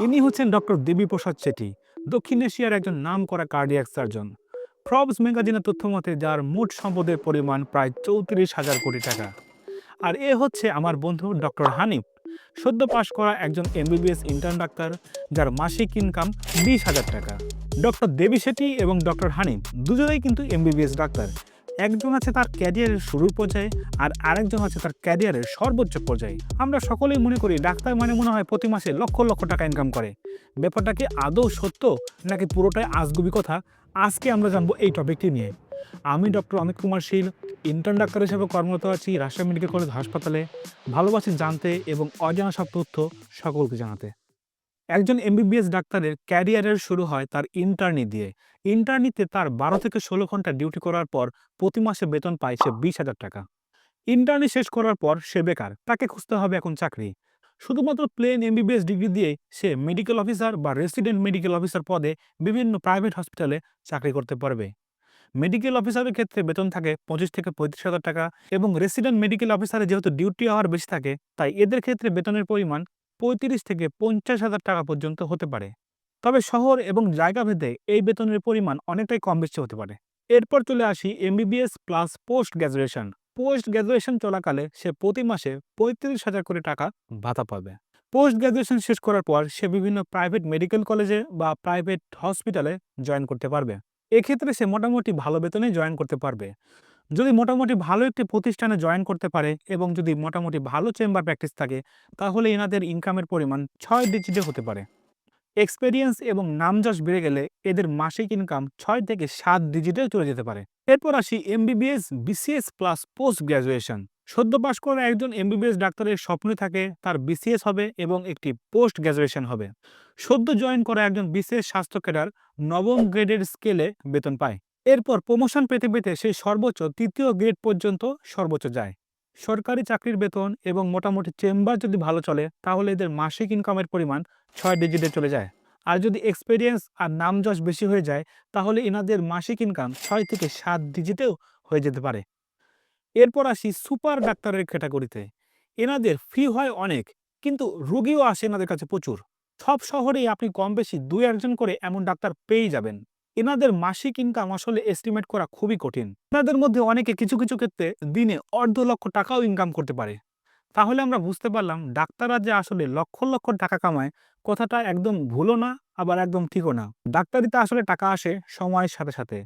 ইনি হচ্ছেন ডক্টর দেবীপ্রসাদ চেটি দক্ষিণ এশিয়ার একজন নাম করা কার্ডিয়াক সার্জন ফ্রবস ম্যাগাজিনের তথ্য মতে যার মোট সম্পদের পরিমাণ প্রায় চৌত্রিশ হাজার কোটি টাকা। আর এ হচ্ছে আমার বন্ধু ডক্টর হানিফ। সদ্য পাশ করা একজন এমবিবিএস ইন্টার্ন ডাক্তার, যার মাসিক ইনকাম বিশ হাজার টাকা। ডক্টর দেবী শেঠি এবং ডক্টর হানিফ দুজনেই কিন্তু এমবিবিএস ডাক্তার। একজন আছে তার ক্যারিয়ারের শুরুর পর্যায়ে আর আরেকজন আছে তার ক্যারিয়ারের সর্বোচ্চ পর্যায়ে। আমরা সকলেই মনে করি ডাক্তার মানে মনে হয় প্রতি মাসে লক্ষ লক্ষ টাকা ইনকাম করে। ব্যাপারটা কি আদৌ সত্য নাকি পুরোটাই আজগুবি কথা? আজকে আমরা জানব এই টপিকটি নিয়ে। আমি doctor Amit Kumar Sheel intern doctor হিসেবে কর্মরত আছি রাজশাহী মেডিকেল কলেজ হাসপাতালে। ভালোবাসি জানতে এবং অজানা সব তথ্য সকলকে জানাতে। একজন এমবিবিএস ডাক্তারের ক্যারিয়ারের শুরু হয় তার ইন্টার্নি দিয়ে। ইন্টার্নিতে তার বারো থেকে ষোলো ঘণ্টা ডিউটি করার পর প্রতি মাসে বেতন পায় সে বিশ হাজার টাকা। ইন্টার্নি শেষ করার পর সে বেকার, তাকে খুঁজতে হবে এখন চাকরি। শুধুমাত্র প্লেন এমবিবিএস ডিগ্রি দিয়ে সে মেডিকেল অফিসার বা রেসিডেন্ট মেডিকেল অফিসার পদে বিভিন্ন প্রাইভেট হসপিটালে চাকরি করতে পারবে। মেডিকেল অফিসারের ক্ষেত্রে বেতন থাকে পঁচিশ থেকে পঁয়ত্রিশ হাজার টাকা এবং রেসিডেন্ট মেডিকেল অফিসারে যেহেতু ডিউটি আওয়ার বেশি থাকে, তাই এদের ক্ষেত্রে বেতনের পরিমাণ পঁয়ত্রিশ থেকে পঞ্চাশ হাজার টাকা পর্যন্ত হতে পারে। তবে শহর এবং জায়গা ভেদে এই বেতনের পরিমাণ অনেকটাই কম বেশি হতে পারে। এরপর চলে আসি MBBS plus post graduation post graduation চলাকালে সে প্রতি মাসে পঁয়ত্রিশ হাজার করে টাকা ভাতা পাবে। পোস্ট গ্র্যাজুয়েশন শেষ করার পর সে বিভিন্ন প্রাইভেট মেডিকেল কলেজে বা প্রাইভেট হসপিটালে জয়েন করতে পারবে। এক্ষেত্রে সে মোটামুটি ভালো বেতনে জয়েন করতে পারবে। যদি মোটামুটি ভালো একটি প্রতিষ্ঠানে জয়েন করতে পারে এবং যদি মোটামুটি ভালো চেম্বার প্র্যাকটিস থাকে, তাহলে এনাদের ইনকামের পরিমাণ ছয় ডিজিটে হতে পারে। এক্সপেরিয়েন্স এবং নামযশ বেড়ে গেলে এদের মাসিক ইনকাম ছয় থেকে সাত ডিজিটে চলে যেতে পারে। এরপর আসি MBBS BCS plus post graduation সদ্য পাশ করা একজন এমবিবিএস ডাক্তারের স্বপ্ন থাকে, তার বিসিএস হবে এবং একটি পোস্ট গ্র্যাজুয়েশন হবে। সদ্য জয়েন করা একজন বিসিএস স্বাস্থ্য ক্যাডার নবম গ্রেডের স্কেলে বেতন পায়। এরপর প্রমোশন পেতে পেতে সে সর্বোচ্চ তৃতীয় গ্রেড পর্যন্ত সর্বোচ্চ যায়। সরকারি চাকরির বেতন এবং মোটামুটি চেম্বার যদি ভালো চলে, তাহলে এদের মাসিক ইনকামের পরিমাণ ছয় ডিজিটে চলে যায়। আর যদি এক্সপেরিয়েন্স আর নামযশ বেশি হয়ে যায়, তাহলে এনাদের মাসিক ইনকাম ছয় থেকে সাত ডিজিটেও হয়ে যেতে পারে। এরপর আসি সুপার ডাক্তারের ক্যাটাগরিতে এনাদের ফি হয় অনেক, কিন্তু রুগীও আসে এনাদের কাছে প্রচুর। সব শহরেই আপনি কম বেশি দুই একজন করে এমন ডাক্তার পেয়েই যাবেন। এনাদের মাসিক ইনকাম আসলে এস্টিমেট করা খুবই কঠিন। এনাদের মধ্যে অনেকে কিছু কিছু ক্ষেত্রে দিনে অর্ধ লক্ষ টাকাও ইনকাম করতে পারে। তাহলে আমরা বুঝতে পারলাম, ডাক্তাররা যে আসলে লক্ষ লক্ষ টাকা কামায়, কথাটা একদম ভুলও না, আবার একদম ঠিকও না। ডাক্তারিতে আসলে টাকা আসে সময়ের সাথে সাথে।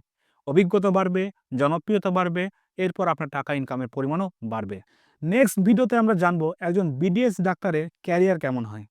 অভিজ্ঞতা বাড়বে, জনপ্রিয়তা বাড়বে, এরপর আপনার টাকা ইনকামের পরিমাণও বাড়বে। নেক্সট ভিডিওতে আমরা জানব একজন বিডিএস ডাক্তারের ক্যারিয়ার কেমন হয়।